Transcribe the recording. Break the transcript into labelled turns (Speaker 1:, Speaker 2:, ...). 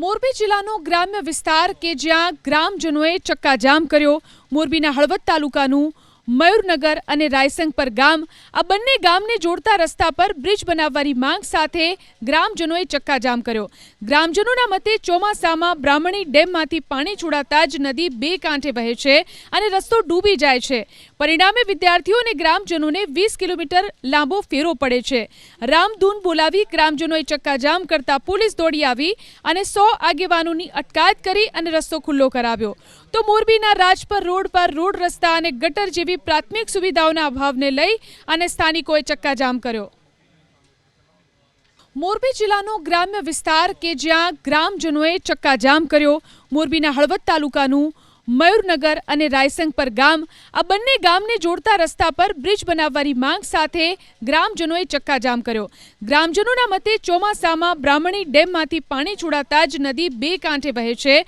Speaker 1: મોરબી જિલ્લાનો ગ્રામ્ય વિસ્તાર કે જ્યાં ગ્રામજનોએ ચક્કાજામ કર્યો. મોરબીના હળવદ તાલુકાનું મયુરનગર અને રાયસંગપર ગામ, આ બંને ગામને જોડતા રસ્તા પર બ્રિજ બનાવવાની માંગ સાથે ગ્રામજનોએ ચક્કાજામ કર્યો. ગ્રામજનોના મતે ચોમાસામાં બ્રાહ્મણી ડેમમાંથી પાણી છોડાતા જ નદી બે કાંઠે વહે છે અને રસ્તો ડૂબી જાય છે. પરિણામે વિદ્યાર્થીઓ અને ગ્રામજનોને વીસ કિલોમીટર લાંબો ફેરો પડે છે. રામધૂન બોલાવી ગ્રામજનોએ ચક્કાજામ કરતા પોલીસ દોડી આવી અને સો આગેવાનોની અટકાયત કરી અને રસ્તો ખુલ્લો કરાવ્યો. તો મોરબીના રાજપર રોડ પર રોડ રસ્તા અને ગટર જેવી પ્રાથમિક સુવિધાઓના અભાવને લઈ અને સ્થાનિકોએ ચક્કાજામ કર્યો. મોરબી જિલ્લાનો ગ્રામ્ય વિસ્તાર કે જ્યાં ગ્રામજનોએ ચક્કાજામ કર્યો, મોરબીના હળવદ તાલુકાનું મયુરનગર અને રાયસંગપર ગામ, આ બંને ગામને જોડતા રસ્તા પર બ્રિજ બનાવવાની માંગ સાથે ગ્રામજનોએ ચક્કાજામ કર્યો. ગ્રામજનોના મતે ચોમાસામાં બ્રાહ્મણી ડેમમાંથી પાણી છોડાતા જ નદી બે કાંઠે વહે છે